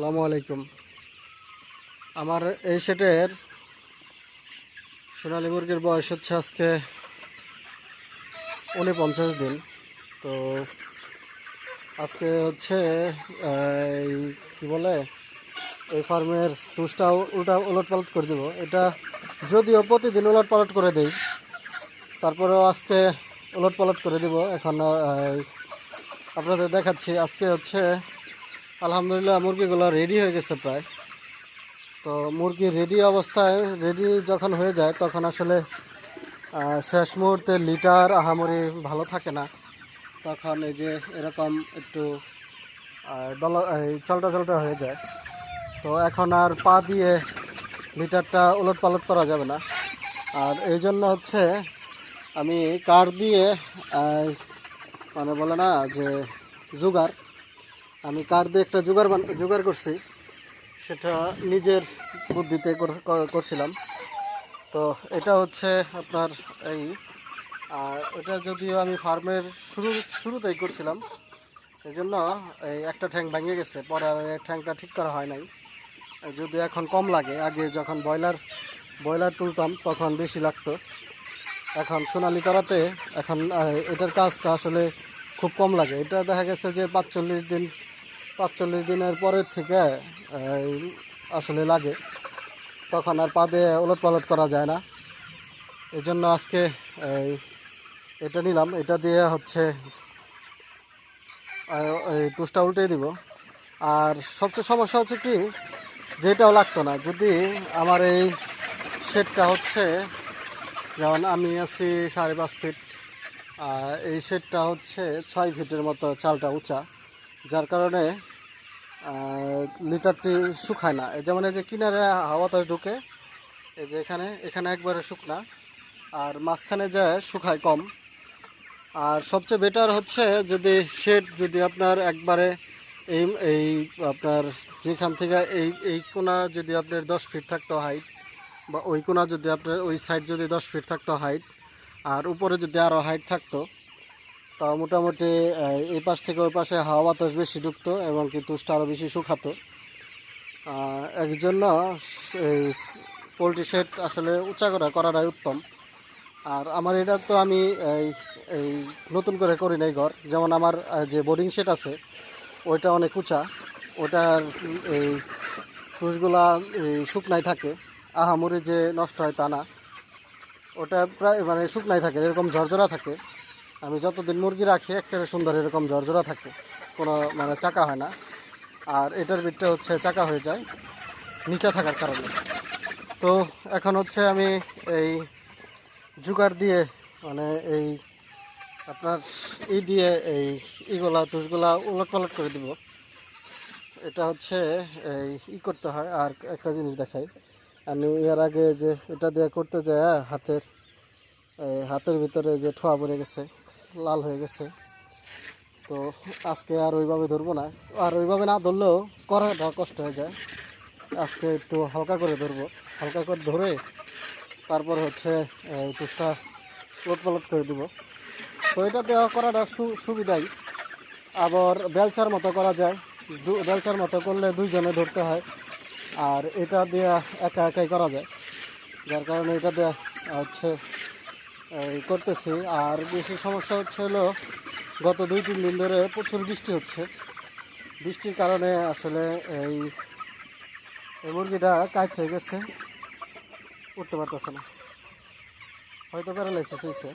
আসসালামু আলাইকুম। আমার এই সেটের সোনালী মুরগির বয়স হচ্ছে আজকে উনপঞ্চাশ দিন। তো আজকে হচ্ছে, এই কি বলে, এই ফার্মের তুষটা উল্টা উলট পালট করে দেবো। এটা যদিও প্রতিদিন উলট পালট করে দেই, তারপরেও আজকে উলট পালট করে দেব। এখন আপনাদের দেখাচ্ছি, আজকে হচ্ছে আলহামদুলিল্লাহ, মুরগিগুলো রেডি হয়ে গেছে প্রায়। তো মুরগি রেডি অবস্থায় রেডি যখন হয়ে যায়, তখন আসলে শেষ মুহূর্তে লিটার আহামরি ভালো থাকে না। তখন এই যে এরকম একটু দল, এই চলটা চলটা হয়ে যায়। তো এখন আর পা দিয়ে লিটারটা উলট পালট করা যাবে না। আর এই জন্য হচ্ছে আমি কার দিয়ে মানে বলে না যে, জুগার আমি কার দিয়ে একটা জোগাড় বান- জোগাড় করছি, সেটা নিজের বুদ্ধিতে কর- কর- করছিলাম। তো এটা হচ্ছে আপনার এই, আর এটা যদিও আমি ফার্মের শুরু শুরুতেই করছিলাম এই জন্য এই একটা ঠ্যাং ভেঙে গেছে। পরে আর এই ঠ্যাংটা ঠিক করা হয় নাই। যদি এখন কম লাগে, আগে যখন ব্রয়লার ব্রয়লার তুলতাম, তখন বেশি লাগতো। এখন সোনালি করাতে এখন এটার কাজটা আসলে খুব কম লাগে। এটা দেখা গেছে যে পাঁচচল্লিশ দিন পাঁচচল্লিশ দিনের পরের থেকে আসলে লাগে। তখন আর পা দিয়ে ওলট পালট করা যায় না। এই জন্য আজকে এটা নিলাম। এটা দিয়ে হচ্ছে এই টুসটা উল্টে দিব। আর সবচেয়ে সমস্যা হচ্ছে কি, যেটাও লাগতো না। যদি আমার এই শেডটা হচ্ছে, যেমন আমি আছি সাড়ে পাঁচ ফিট, আর এই শেডটা হচ্ছে ছয় ফিটের মতো চালটা উঁচা। যার কারণে লিটারটি শুকায় না। যেমন এই যে কিনারে হাওয়া বাতাস ঢুকে, এই যে এখানে এখানে একবারে শুকনা। আর মাঝখানে যায় শুকায় কম। আর সবচেয়ে বেটার হচ্ছে যদি শেড যদি আপনার একবারে এই এই আপনার যেখান থেকে এই এই কোনা যদি আপনার দশ ফিট থাকতো হাইট বা ওই কোনা যদি আপনার ওই সাইড যদি দশ ফিট থাকতো হাইট আর উপরে যদি আরও হাইট থাকতো তা মোটামুটি এই পাশ থেকে ওই পাশে হাওয়া বাতাস বেশি ঢুকতো এবং কি তুষটা আরও বেশি শুকাতো। এর জন্য এই পোলট্রি শেড আসলে উঁচা করা করাটাই উত্তম। আর আমার এটা তো আমি, এই এই নতুন করে করি নাই ঘর। যেমন আমার যে বোর্ডিং শেড আছে, ওইটা অনেক উঁচা। ওটার, এই, তুষগুলা শুকনাই থাকে। আহামরি যে নষ্ট হয় তা না। ওটা প্রায় মানে শুকনাই থাকে, এরকম ঝরঝরা থাকে। আমি যতদিন মুরগি রাখি একটা সুন্দর এরকম ঝরঝরা থাকে, কোনো মানে চাকা হয় না। আর এটার বিটটা হচ্ছে চাকা হয়ে যায়, নিচে থাকার কারণে। তো এখন হচ্ছে আমি এই জুগার দিয়ে মানে এই আপনার ই দিয়ে এই ইগুলা, তুষগুলা উলট পালট করে দিব। এটা হচ্ছে এই ই করতে হয়, আর একটা জিনিস দেখাই। আমি এর আগে যে এটা দিয়ে করতে যায় হাতের হাতের ভিতরে যে ঠোয়া পড়ে গেছে লাল হয়ে গেছে। তো আজকে আর ওইভাবে ধরবো না। আর ওইভাবে না ধরলেও করাটা কষ্ট হয়ে যায়। আজকে একটু হালকা করে ধরবো। হালকা করে ধরে তারপর হচ্ছে টুসটা উলট পালট করে দিব। তো এটা দেওয়া করাটা সু- সুবিধাই। আবার বেলচার মতো করা যায়। বেলচার মতো করলে দুইজনে ধরতে হয়। আর এটা দিয়ে একা একাই করা যায়। যার কারণে এটা দিয়ে হচ্ছে করতেছি। আর বেশি সমস্যা হচ্ছে হলো, গত দুই, তিন দিন ধরে প্রচুর বৃষ্টি হচ্ছে। বৃষ্টির কারণে আসলে এই মুরগিটা কাজ হয়ে গেছে। উঠতে পারতেছে না। হয়তো প্যারালাইসিস হয়েছে।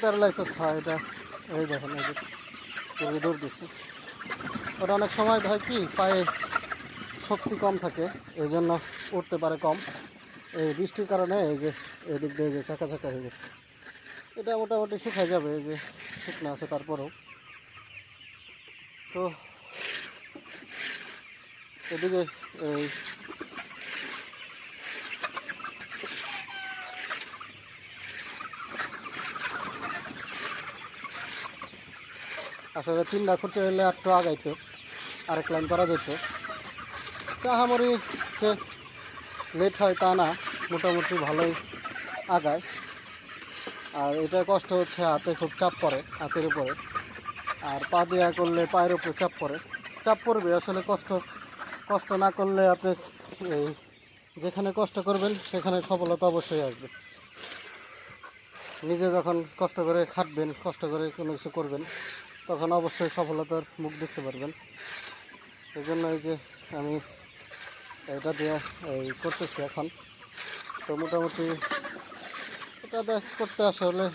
প্যারালাইসিস হয় এটা। এই দেখেন, এই যে মুরগি দৌড় দিচ্ছে। ওটা অনেক সময় হয় কি, পায়ে শক্তি কম থাকে এই জন্য উঠতে পারে কম। এই বৃষ্টির কারণে এই যে এদিক দিয়ে যে চাকা চাকা হয়ে গেছে। এটা মোটামুটি শুকায় যাবে, এই যে শুকনো আছে তারপরেও। তো এদিকে এই আসলে তিন লাখ ফুটে হলে একটু আগাইতো, আরেক লাইন করা যেত। তো আহামরি যে লেট হয় তা না, মোটামুটি ভালোই আগায়। আর এটার কষ্ট হচ্ছে হাতে খুব চাপ পড়ে, হাতের উপরে। আর পা দেওয়া করলে পায়ের উপরে চাপ পড়ে। চাপ পড়বে, আসলে কষ্ট কষ্ট না করলে আপনি এই যেখানে কষ্ট করবেন, সেখানে সফলতা অবশ্যই আসবে। নিজে যখন কষ্ট করে খাটবেন, কষ্ট করে কোনো কিছু করবেন, তখন অবশ্যই সফলতার মুখ দেখতে পারবেন। এই জন্য এই যে আমি এটা দিয়ে এই করতেছি এখন। তো মোটামুটি এটা করতে আসলে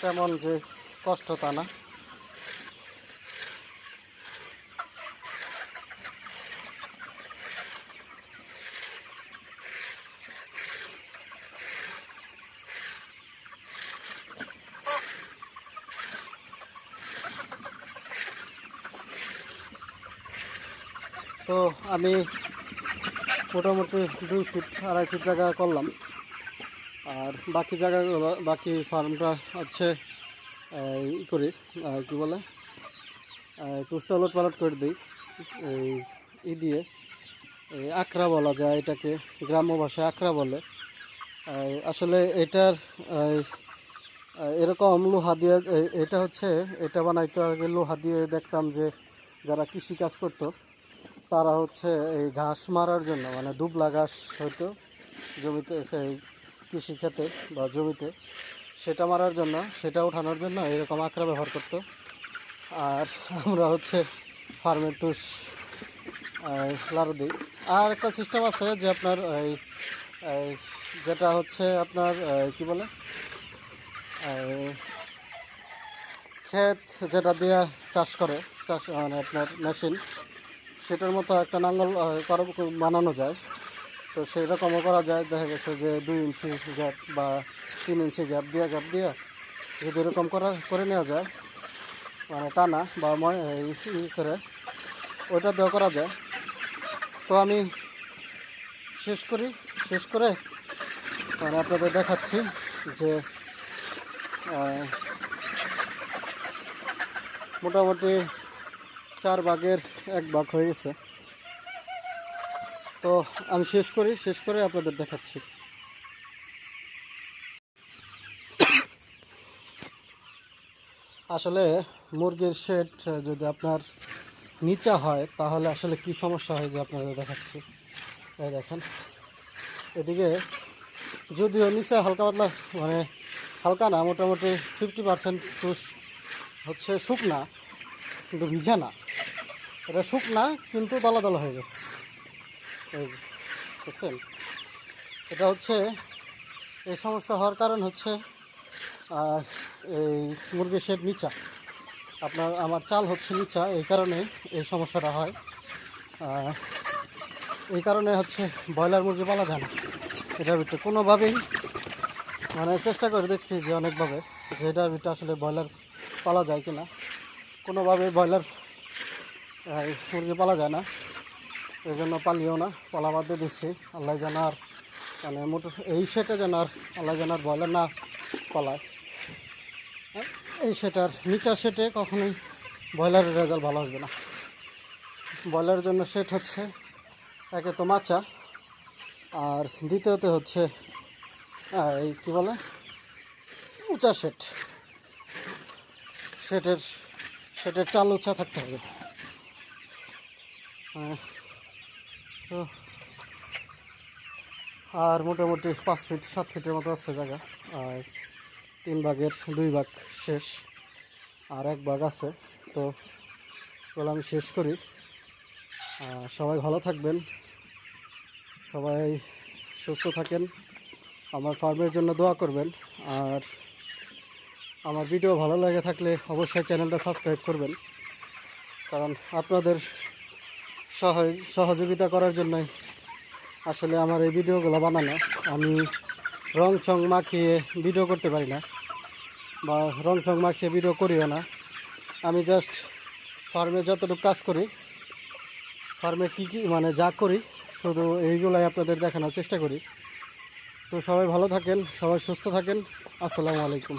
তেমন যে কষ্ট তা না। তো আমি মোটামুটি দুই ফিট, আড়াই ফিট জায়গা করলাম। আর বাকি জায়গাগুলো, বাকি ফার্মটা হচ্ছে ই করি কি বলে তুষটা ওলট পালট করে দিই। এই ই দিয়ে, এই আখড়া বলা যায় এটাকে, গ্রাম্য ভাষায় আখড়া বলে। আসলে এটার এরকম লোহা দিয়ে এটা হচ্ছে, এটা বানাইতে আগে লোহা দিয়ে দেখতাম যে যারা কৃষি কাজ করতো তারা হচ্ছে এই ঘাস মারার জন্য মানে দুবলা ঘাস হয়তো জমিতে, এই কৃষি খেতে বা জমিতে সেটা মারার জন্য, সেটা উঠানোর জন্য এরকম আঁকড়া ব্যবহার করতো। আর আমরা হচ্ছে ফার্মের তুষ লাড়ু দিই। আর একটা সিস্টেম আছে যে আপনার এই যেটা হচ্ছে আপনার কি বলে? ক্ষেত যেটা দিয়ে চাষ করে, চাষ মানে আপনার মেশিন সেটার মতো একটা নাঙ্গল বানানো যায়। তো সেই রকমও করা যায়। দেখা গেছে যে দুই ইঞ্চি গ্যাপ বা তিন ইঞ্চি গ্যাপ দিয়ে গ্যাপ দিয়ে যদি এরকম করা করে নেওয়া যায় মানে টানা বা ই করে, ওইটা দেওয়া করা যায়। তো আমি শেষ করি। শেষ করে মানে আপনাদের দেখাচ্ছি যে মোটামুটি চার ভাগের এক ভাগ হয়ে গেছে। তো আমি শেষ করি, শেষ করে আপনাদের দেখাচ্ছি। আসলে মুরগির শেড যদি আপনার নিচা হয়, তাহলে আসলে কি সমস্যা হয় যে আপনাদের দেখাচ্ছি। এই দেখেন। এদিকে যদিও নিচে হালকা পাতলা মানে হালকা না, মোটামুটি ফিফটি পার্সেন্ট হচ্ছে শুকনা। কিন্তু ভিজা না। এটা শুকনা, কিন্তু দলা দলা হয়ে গেছে। বুঝছেন এটা হচ্ছে, এই সমস্যা হওয়ার কারণ হচ্ছে এই মুরগির শেড নিচা। আপনার, আমার চাল হচ্ছে নিচা, এই কারণে এই সমস্যাটা হয়। এই কারণে হচ্ছে ব্রয়লার মুরগি পালা যায় না। এটার ভিতরে কোনোভাবেই মানে চেষ্টা করে দেখছি যে অনেকভাবে, যে এটার ভিতরে আসলে ব্রয়লার পালা যায় কিনা। কোনোভাবে ব্রয়লার মুরগি পালা যায় না। এই জন্য পালিও না পালা বাদে দিচ্ছি। আল্লাহ যেন আর মানে মোট এই সেটে যেন আর আল্লাহ যেন আর ব্রয়লার না পালায়। হ্যাঁ, এই সেটার নিচা সেটে কখনোই ব্রয়লারের রেজাল্ট ভালো আসবে না। ব্রয়লারের জন্য সেট হচ্ছে একে তো মাচা আর দ্বিতীয়তে হচ্ছে এই কী বলে? উঁচা সেট। সেটের সেটের চাল উঁচা থাকতে হবে। হ্যাঁ, তো আর মোটামুটি পাঁচ ফিট সাত ফিটের মতো আছে জায়গা। আর তিন ভাগের দুই ভাগ শেষ। আর এক ভাগ আছে। তো এগুলো আমি শেষ করি। সবাই ভালো থাকবেন। সবাই সুস্থ থাকেন। আমার ফার্মের জন্য দোয়া করবেন। আর আমার ভিডিও ভালো লাগে থাকলে অবশ্যই চ্যানেলটা সাবস্ক্রাইব করবেন। কারণ আপনাদের সহ সহযোগিতা করার জন্যই আসলে আমার এই ভিডিওগুলো বানানো। আমি রং সং মাখিয়ে ভিডিও করতে পারি না বা রং সং মাখিয়ে ভিডিও করিও না। আমি জাস্ট ফার্মে যতটুকু কাজ করি ফার্মে কী কী মানে যা করি, শুধু এইগুলাই আপনাদের দেখানোর চেষ্টা করি। তো সবাই ভালো থাকেন, সবাই সুস্থ থাকেন। আসসালামু আলাইকুম।